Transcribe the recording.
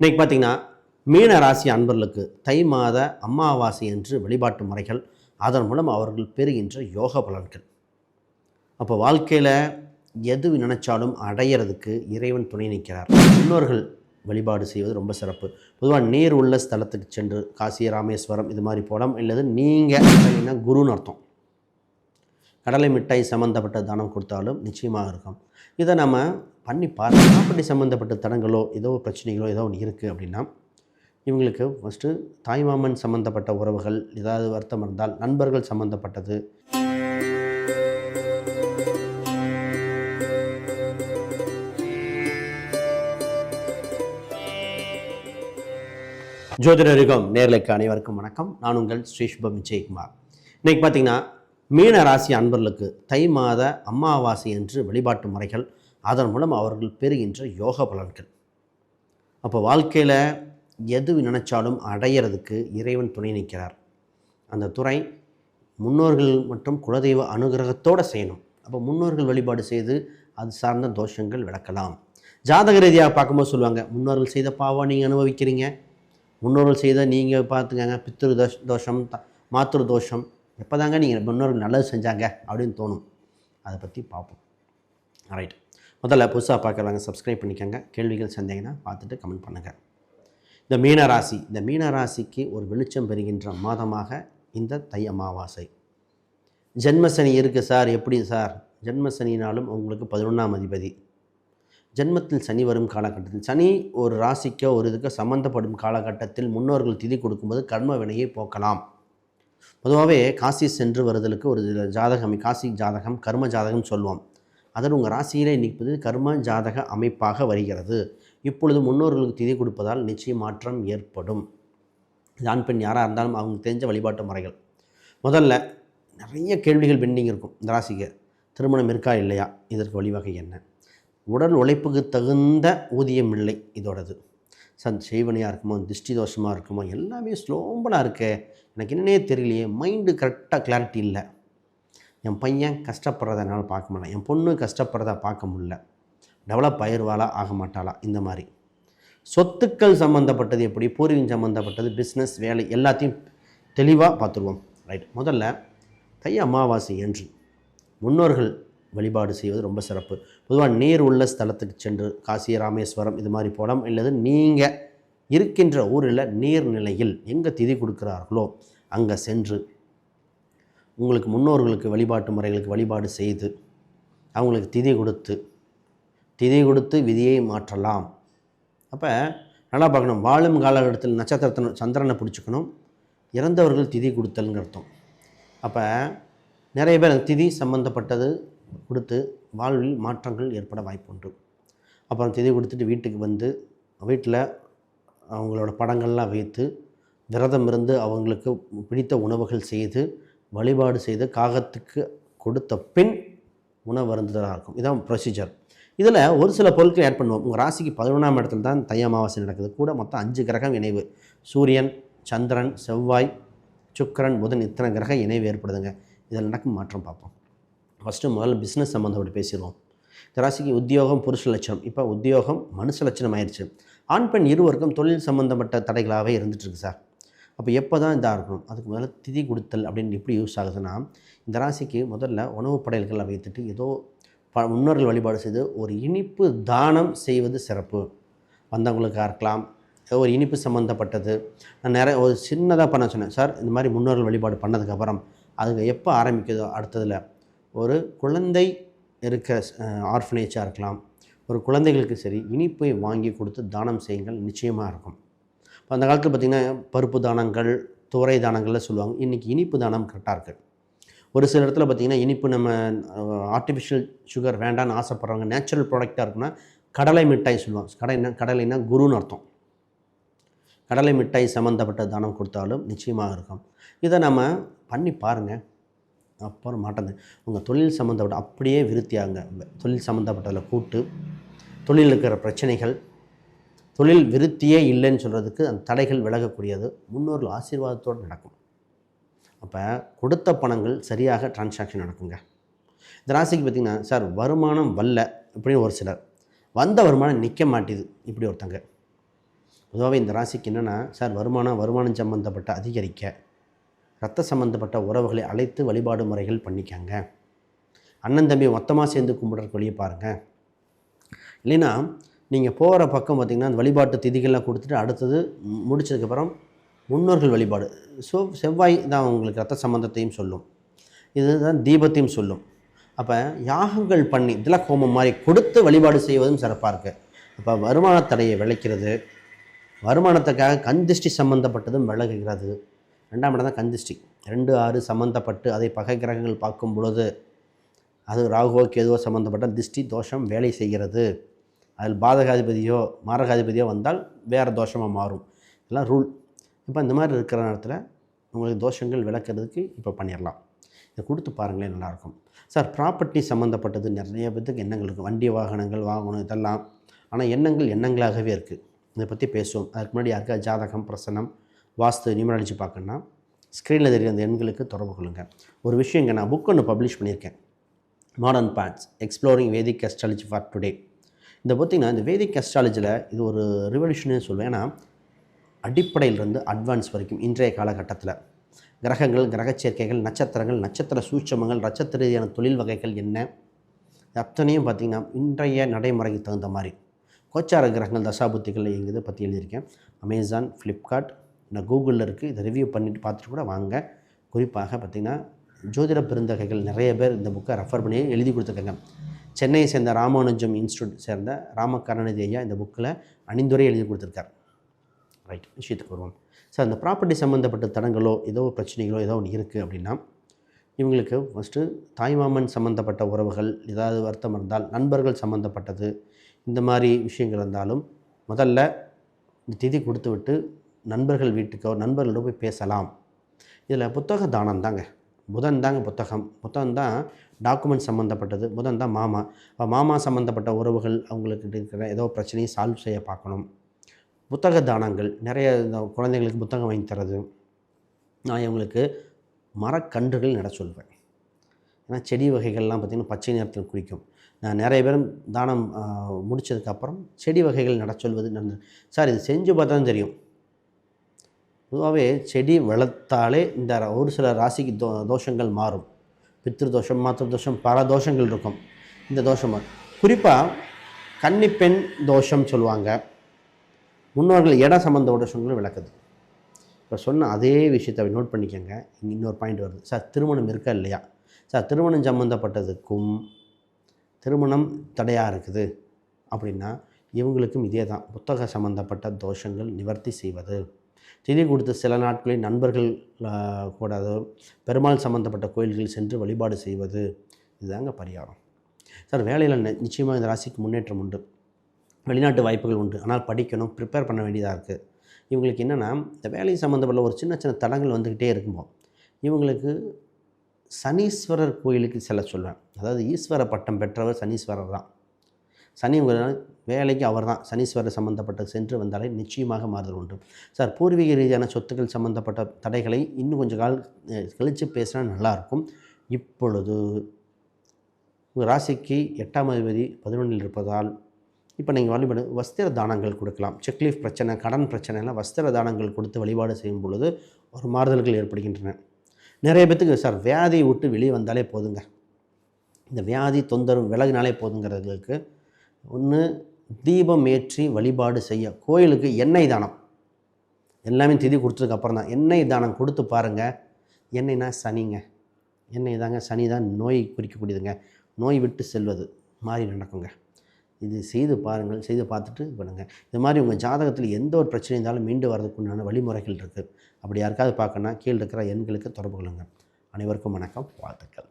இன்றைக்கி பார்த்தீங்கன்னா மீன ராசி அன்பர்களுக்கு தை மாத அமாவாசை என்று வழிபாட்டு முறைகள் அதன் மூலம் அவர்கள் பெறுகின்ற யோக பலன்கள். அப்போ வாழ்க்கையில் எது நினைச்சாலும் அடையிறதுக்கு இறைவன் துணை நிற்கிறார். முன்னோர்கள் வழிபாடு செய்வது ரொம்ப சிறப்பு. பொதுவாக நீர் உள்ள ஸ்தலத்துக்கு சென்று காசி ராமேஸ்வரம் இது மாதிரி போகலாம் இல்லது நீங்கள் குருன்னு அர்த்தம். கடலை மிட்டாய் சம்மந்தப்பட்ட தானம் கொடுத்தாலும் நிச்சயமாக இருக்கும். இதை நம்ம பண்ணி பார்த்து அப்படி சம்மந்தப்பட்ட தடங்களோ ஏதோ பிரச்சனைகளோ ஏதோ ஒன்று இருக்குது அப்படின்னா இவங்களுக்கு ஃபஸ்ட்டு தாய்மாமன் சம்மந்தப்பட்ட உறவுகள் ஏதாவது வருத்தம் இருந்தால் நண்பர்கள் சம்மந்தப்பட்டது ஜோதிடரிகம் நேர்லைக்கு அனைவருக்கும் வணக்கம். நான் உங்கள் ஸ்ரீ சுபம் விஜயகுமார். இன்றைக்கி பார்த்தீங்கன்னா மீன ராசி அன்பர்களுக்கு தை மாத அமாவாசை என்று வழிபாட்டு முறைகள் அதன் மூலம் அவர்கள் பெறுகின்ற யோக பலன்கள். அப்போ வாழ்க்கையில் எது நினைச்சாலும் அடையிறதுக்கு இறைவன் துணை நிற்கிறார். அந்த துறை முன்னோர்கள் மற்றும் குலதெய்வ அனுகிரகத்தோடு செய்யணும். அப்போ முன்னோர்கள் வழிபாடு செய்து அது சார்ந்த தோஷங்கள் விளக்கலாம். ஜாதக ரீதியாக பார்க்கும்போது சொல்லுவாங்க முன்னோர்கள் செய்த பாவம் நீங்கள் அனுபவிக்கிறீங்க. முன்னோர்கள் செய்த நீங்கள் பார்த்துக்கங்க பித்திரு தோஷ் தோஷம் மாத்திரு தோஷம் எப்போதாங்க நீங்கள் முன்னோர்கள் நல்லது செஞ்சாங்க அப்படின்னு தோணும். அதை பற்றி பார்ப்போம் ரைட் முதல்ல புதுசாக பார்க்குறவங்க சப்ஸ்கிரைப் பண்ணிக்கோங்க. கேள்விகள் சந்தேகம்னா பார்த்துட்டு கமெண்ட் பண்ணுங்கள் இந்த மீன ராசி இந்த மீன ராசிக்கு ஒரு வெளிச்சம் பெறுகின்ற மாதமாக இந்த தை அமாவாசை. ஜென்மசனி இருக்குது சார் எப்படி சார் ஜென்மசனினாலும் உங்களுக்கு பதினொன்றாம் அதிபதி. ஜென்மத்தில் சனி வரும் காலகட்டத்தில். சனி ஒரு ராசிக்கோ ஒரு இதுக்கோ சம்மந்தப்படும் காலகட்டத்தில் முன்னோர்கள் திதி கொடுக்கும்போது கர்ம வினையை போக்கலாம். பொதுவாகவே காசி சென்று வருதலுக்கு ஒரு ஜாதகம் காசி ஜாதகம் கர்ம ஜாதகம் சொல்லுவோம். அதன் உங்கள் ராசியிலே நிற்பது கர்ம ஜாதக அமைப்பாக வருகிறது. இப்பொழுது முன்னோர்களுக்கு திதி கொடுப்பதால் நிச்சய மாற்றம் ஏற்படும். ஆண் பெண் யாராக இருந்தாலும் அவங்க தெரிஞ்ச வழிபாட்டு முறைகள். முதல்ல நிறைய கேள்விகள் பெண்டிங் இருக்கும் இந்த ராசிக்கு. திருமணம் இருக்கா இல்லையா? இதற்கு வழிவகை என்ன? உடல் உழைப்புக்கு தகுந்த ஊதியம் இல்லை இதோடது. சந்த் செய்வனையாக இருக்குமோ? திருஷ்டி தோஷமாக இருக்குமோ? எல்லாமே ஸ்லோம்பலாக இருக்கே. எனக்கு என்னன்னே தெரியலையே. மைண்டு கரெக்டாக கிளாரிட்டி இல்லை. என் பையன் கஷ்டப்படுறத என்னால் பார்க்க முடியல. என் பொண்ணு கஷ்டப்படுறத பார்க்க முடியல. டெவலப் ஆயிடுவாளா ஆக மாட்டாளா? இந்த மாதிரி. சொத்துக்கள் சம்மந்தப்பட்டது எப்படி? பூர்வீகம் சம்மந்தப்பட்டது பிஸ்னஸ் வேலை எல்லாத்தையும் தெளிவாக பார்த்துருவோம். ரைட் முதல்ல தை அமாவாசை என்று முன்னோர்கள் வழிபாடு செய்வது ரொம்ப சிறப்பு. பொதுவாக நீர் உள்ள ஸ்தலத்துக்கு சென்று காசி ராமேஸ்வரம் இது மாதிரி போகலாம் இல்லது நீங்கள் இருக்கின்ற ஊரில் நீர்நிலையில் எங்கே திதி கொடுக்குறார்களோ அங்கே சென்று உங்களுக்கு முன்னோர்களுக்கு வழிபாட்டு முறைகளுக்கு வழிபாடு செய்து அவங்களுக்கு திதி கொடுத்து திதி கொடுத்து விதியை மாற்றலாம். அப்போ நல்லா பார்க்கணும். வாழும் காலகட்டத்தில் நட்சத்திரத்தை சந்திரனை பிடிச்சிக்கணும். இறந்தவர்கள் திதி கொடுத்தல்னு அர்த்தம் அப்போ நிறைய பேர் திதி சம்மந்தப்பட்டது கொடுத்து வாழ்வில் மாற்றங்கள் ஏற்பட வாய்ப்புண்டு. அப்புறம் திதி கொடுத்துட்டு வீட்டுக்கு வந்து வீட்டில் அவங்களோட படங்கள்லாம் வைத்து விரதம் இருந்து அவங்களுக்கு பிடித்த உணவுகள் செய்து வழிபாடு செய்து காகத்துக்கு கொடுத்த பின் உணவு வருந்துதலாக இருக்கும். இதான் ப்ரொசீஜர் இதில் ஒரு சில பொருட்கள் ஆட் பண்ணுவோம். உங்கள் ராசிக்கு பதினொன்றாம் இடத்துல தான் தை அமாவாசை நடக்குது. கூட மொத்தம் அஞ்சு கிரகம் இணைவு. சூரியன் சந்திரன் செவ்வாய் சுக்கிரன் புதன் இத்தனை கிரக இணைவு ஏற்படுதுங்க. இதில் நடக்கும் மாற்றம் பார்ப்போம். ஃபஸ்ட்டு முதல்ல பிஸ்னஸ் சம்மந்தப்பட்டு பேசிடுவோம். இந்த ராசிக்கு உத்தியோகம் புருஷ லட்சணம். இப்போ உத்தியோகம் மனுஷ லட்சணம் ஆயிடுச்சு. ஆண் பெண் இருவருக்கும் தொழில் சம்மந்தப்பட்ட தடைகளாகவே இருந்துகிட்ருக்கு சார். அப்போ எப்போ தான் இதாக இருக்கணும்? அதுக்கு முதல்ல திதி கொடுத்தல் அப்படின்னு எப்படி யூஸ் ஆகுதுன்னா இந்த ராசிக்கு முதல்ல உணவுப் படையல்களை வைத்துட்டு ஏதோ ப முன்னோர்கள் வழிபாடு செய்து ஒரு இனிப்பு தானம் செய்வது சிறப்பு. வந்தவங்களுக்காக இருக்கலாம் ஏதோ ஒரு இனிப்பு சம்மந்தப்பட்டது நான் நிறைய ஒரு சின்னதாக பண்ண சொன்னேன். சார் இந்த மாதிரி முன்னோர்கள் வழிபாடு பண்ணதுக்கப்புறம் அதுக்கு எப்போ ஆரம்பிக்குதோ அடுத்ததில் ஒரு குழந்தை இருக்க ஆர்ஃபனேஜாக இருக்கலாம். ஒரு குழந்தைகளுக்கு சரி இனிப்பை வாங்கி கொடுத்து தானம் செய்யுங்கள் நிச்சயமாக இருக்கும். இப்போ அந்த காலத்தில் பார்த்திங்கன்னா பருப்பு தானங்கள் துவரை தானங்கள்லாம் சொல்லுவாங்க. இன்றைக்கி இனிப்பு தானம் கரெக்டாக இருக்குது ஒரு சில இடத்துல பார்த்திங்கன்னா இனிப்பு நம்ம ஆர்டிஃபிஷியல் சுகர் வேண்டான்னு ஆசைப்பட்றவங்க நேச்சுரல் ப்ராடக்டாக இருக்குன்னா கடலை மிட்டாய் சொல்லுவாங்க. கடை கடலைன்னா குருன்னு அர்த்தம். கடலை மிட்டாய் சம்மந்தப்பட்ட தானம் கொடுத்தாலும் நிச்சயமாக இருக்கும். இதை நம்ம பண்ணி பாருங்கள் அப்புறம் மாட்டேங்க. உங்கள் தொழில் சம்மந்தப்பட்ட அப்படியே விருத்தியாங்க. தொழில் சம்மந்தப்பட்டதில் கூட்டு தொழில் இருக்கிற பிரச்சனைகள் தொழில் விருத்தியே இல்லைன்னு சொல்கிறதுக்கு அந்த தடைகள் விலகக்கூடியது. முன்னோர்கள் ஆசீர்வாதத்தோடு நடக்கும். அப்போ கொடுத்த பணங்கள் சரியாக டிரான்சாக்ஷன் நடக்குங்க. இந்த ராசிக்கு பார்த்திங்கன்னா சார் வருமானம் வரல இப்படின்னு ஒரு சிலர். வந்த வருமானம் நிற்க மாட்டேது இப்படி ஒருத்தங்க. பொதுவாகவே இந்த ராசிக்கு என்னென்னா சார் வருமானம் வருமானம் சம்மந்தப்பட்ட அதிகரிக்க ரத்த சம்மந்தப்பட்ட உறவுகளை அழைத்து வழிபாடு முறைகள் பண்ணிக்கங்க. அண்ணன் தம்பி மொத்தமாக சேர்ந்து கும்பிட்றக்கு வழியை பாருங்கள் இல்லைன்னா நீங்கள் போகிற பக்கம் பார்த்திங்கன்னா அந்த வழிபாட்டு திதிகள்லாம் கொடுத்துட்டு அடுத்தது முடித்ததுக்கப்புறம் முடிச்சதுக்கப்புறம் முன்னோர்கள் வழிபாடு. ஸோ செவ்வாய் தான் உங்களுக்கு ரத்த சம்பந்தத்தையும் சொல்லும். இதுதான் தீபத்தையும் சொல்லும். அப்போ யாகங்கள் பண்ணி இதில் கோமம் மாதிரி கொடுத்து வழிபாடு செய்வதும் சிறப்பாக இருக்குது அப்போ வருமான தடையை விளைக்கிறது வருமானத்துக்காக கந்திஷ்டி சம்பந்தப்பட்டதும் விலகுகிறது. ரெண்டாம் இடம் தான் கந்திஷ்டி ரெண்டு ஆறு சம்மந்தப்பட்டு அதை பகை கிரகங்கள் பார்க்கும் பொழுது அது ராகுவோ கேதுவோ சம்மந்தப்பட்ட திஷ்டி தோஷம் வேலை செய்கிறது. அதில் பாதகாதிபதியோ மாரகாதிபதியோ வந்தால் வேறு தோஷமாக மாறும். இதெல்லாம் ரூல். இப்போ இந்த மாதிரி இருக்கிற நேரத்தில் உங்களுக்கு தோஷங்கள் விளக்குறதுக்கு இப்போ பண்ணிடலாம். இதை கொடுத்து பாருங்களேன் நல்லாயிருக்கும். சார் ப்ராப்பர்ட்டி சம்மந்தப்பட்டது நிறைய பேத்துக்கு எண்ணங்கள் இருக்குது வண்டி வாகனங்கள் வாங்கணும் இதெல்லாம். ஆனால் எண்ணங்கள் எண்ணங்களாகவே இருக்குது இதை பற்றி பேசுவோம். அதுக்கு முன்னாடி யாருக்கா ஜாதகம் பிரசனம் வாஸ்து நியூமராலஜி பார்க்கணுன்னா ஸ்க்ரீனில் தெரிகிற அந்த எண்களுக்கு தொடர்பு கொள்ளுங்கள் ஒரு விஷயம் இங்கே நான் புக் ஒன்று பப்ளிஷ் பண்ணியிருக்கேன். Modern paths exploring Vedic astrology for today இந்த பார்த்திங்கன்னா இந்த வேதிக் அஸ்ட்ராலஜியில் இது ஒரு ரிவல்யூஷனே சொல்லுவேன் ஏன்னா அடிப்படையிலிருந்து அட்வான்ஸ் வரைக்கும் இன்றைய காலகட்டத்தில். கிரகங்கள் கிரகச்சேர்க்கைகள் நட்சத்திரங்கள் நட்சத்திர சூட்சமங்கள் நட்சத்திர ரீதியான தொழில் வகைகள் என்ன? அத்தனையும் பார்த்திங்கன்னா இன்றைய நடைமுறைக்கு தகுந்த மாதிரி. கோச்சார கிரகங்கள் தசாபுத்திகள் இயங்குது பற்றி எழுதியிருக்கேன். அமேசான் ஃப்ளிப்கார்ட் நான் கூகுளில் இருக்குது இதை ரிவ்யூ பண்ணிட்டு பார்த்துட்டு கூட வாங்க. குறிப்பாக பார்த்திங்கன்னா ஜோதிட பெருந்தகைகள் நிறைய பேர் இந்த புக்கை ரெஃபர் பண்ணி எழுதி கொடுத்துருக்காங்க. சென்னையை சேர்ந்த ராமானுஜம் இன்ஸ்டியூட் சேர்ந்த ராமகருணநிதி ஐயா இந்த புக்கில் அணிந்துரை எழுதி கொடுத்துருக்கார். ரைட் விஷயத்துக்கு வருவோம். சார் அந்த ப்ராப்பர்ட்டி சம்மந்தப்பட்ட தடங்களோ ஏதோ பிரச்சனைகளோ ஏதோ ஒன்று இருக்குது அப்படின்னா இவங்களுக்கு ஃபஸ்ட்டு தாய்மாமன் சம்மந்தப்பட்ட உறவுகள் ஏதாவது வருத்தம் இருந்தால் நண்பர்கள் சம்மந்தப்பட்டது இந்த மாதிரி விஷயங்கள் இருந்தாலும் முதல்ல இந்த திதி கொடுத்து விட்டு நண்பர்கள் வீட்டுக்கோ நண்பர்களோட போய் பேசலாம். இதில் புத்தக தானம் தாங்க. புதன் தாங்க புத்தகம். புத்தகம் தான் டாக்குமெண்ட் சம்மந்தப்பட்டது புதன் தான் மாமா. அப்போ மாமா சம்மந்தப்பட்ட உறவுகள் அவங்களுக்கு இருக்கிற ஏதோ பிரச்சனையை சால்வ் செய்ய பார்க்கணும். புத்தக தானங்கள். நிறைய இந்த குழந்தைங்களுக்கு புத்தகம் வாங்கி தரது. நான் இவங்களுக்கு மரக்கன்றுகள் நட சொல்வேன். ஏன்னா செடி வகைகள்லாம் பார்த்திங்கன்னா பச்சை நிறத்தில் குறிக்கும் நான் நிறைய பேரும் தானம் முடித்ததுக்கப்புறம் முடிச்சதுக்கப்புறம் செடி வகைகள் நட சொல்வது நல்லது சார் இது செஞ்சு பார்த்தா தான் தெரியும். பொதுவாகவே செடி வளர்த்தாலே இந்த ஒரு சில ராசிக்கு தோ தோஷங்கள் மாறும். பித்திருதோஷம் தோஷம் தோஷம் பல தோஷங்கள் இருக்கும். இந்த தோஷம் குறிப்பாக கன்னிப்பெண் தோஷம் சொல்லுவாங்க. முன்னோர்கள் இடம் சம்மந்த தோஷங்களும் விளக்குது. இப்போ சொன்ன அதே விஷயத்தை நோட் பண்ணிக்கோங்க. இங்கே இன்னொரு பாயிண்ட் வருது. சார் திருமணம் இருக்கா இல்லையா? சார் திருமணம் சம்மந்தப்பட்டதுக்கும் திருமணம் தடையாக இருக்குது. அப்படின்னா இவங்களுக்கும் இதே தான் புத்தக சம்மந்தப்பட்ட தோஷங்கள் நிவர்த்தி செய்வது. திதி கொடுத்த சில நாட்களில் நண்பர்கள் கூட பெருமாள் சம்மந்தப்பட்ட கோயில்கள் சென்று வழிபாடு செய்வது இதுதாங்க பரிகாரம். சார் வேலையில் நிச்சயமாக இந்த ராசிக்கு முன்னேற்றம் உண்டு. வெளிநாட்டு வாய்ப்புகள் உண்டு. ஆனால் படிக்கணும் ப்ரிப்பேர் பண்ண வேண்டியதாக இருக்குது இவங்களுக்கு என்னென்னா இந்த வேலை சம்மந்தப்பட்ட ஒரு சின்ன சின்ன தடங்கள் வந்துக்கிட்டே இருக்கும்போது இவங்களுக்கு சனீஸ்வரர் கோயிலுக்கு செல்ல சொல்வேன் அதாவது ஈஸ்வர பட்டம் பெற்றவர் சனீஸ்வரர் தான். சனி வேலைக்கு அவர் தான் சனீஸ்வரர் சம்மந்தப்பட்ட சென்று வந்தாலே நிச்சயமாக மாறுதல் உண்டு. சார் பூர்வீக ரீதியான சொத்துக்கள் சம்மந்தப்பட்ட தடைகளை இன்னும் கொஞ்சம் கால் கழித்து பேசினா நல்லாயிருக்கும். இப்பொழுது உங்கள் ராசிக்கு எட்டாம் அதிபதி பதினொன்றில் இருப்பதால் இப்போ நீங்கள் வழிபாடு வஸ்திர தானங்கள் கொடுக்கலாம். செக்லீஃப் பிரச்சனை கடன் பிரச்சனை எல்லாம் வஸ்திர தானங்கள் கொடுத்து வழிபாடு செய்யும் பொழுது ஒரு மாறுதல்கள் ஏற்படுகின்றன. நிறைய பேத்துக்கு சார் வியாதியை விட்டு வெளியே வந்தாலே போதுங்க. இந்த வியாதி தொந்தரவு விலகினாலே போதுங்கிறதுக்கு ஒன்று தீபம் ஏற்றி வழிபாடு செய்ய. கோயிலுக்கு எண்ணெய் தானம். எல்லாமே திதி கொடுத்ததுக்கு அப்புறம் தான். எண்ணெய் தானம் கொடுத்து பாருங்கள் எண்ணெய்னா சனிங்க. எண்ணெய் தாங்க சனி தான் நோய் குறிக்கக்கூடியதுங்க. நோய் விட்டு செல்வது மாதிரி நடக்குங்க. இது செய்து பாருங்கள். செய்து பார்த்துட்டு பண்ணுங்கள் இது மாதிரி உங்கள் ஜாதகத்தில் எந்த ஒரு பிரச்சனை இருந்தாலும் மீண்டு வரதுக்குண்டான வழிமுறைகள் இருக்குது அப்படி யாருக்காவது பார்க்கணுன்னா கீழே இருக்கிற எண்களுக்கு தொடர்பு கொள்ளுங்கள் அனைவருக்கும் வணக்கம். வாழ்த்துக்கள்.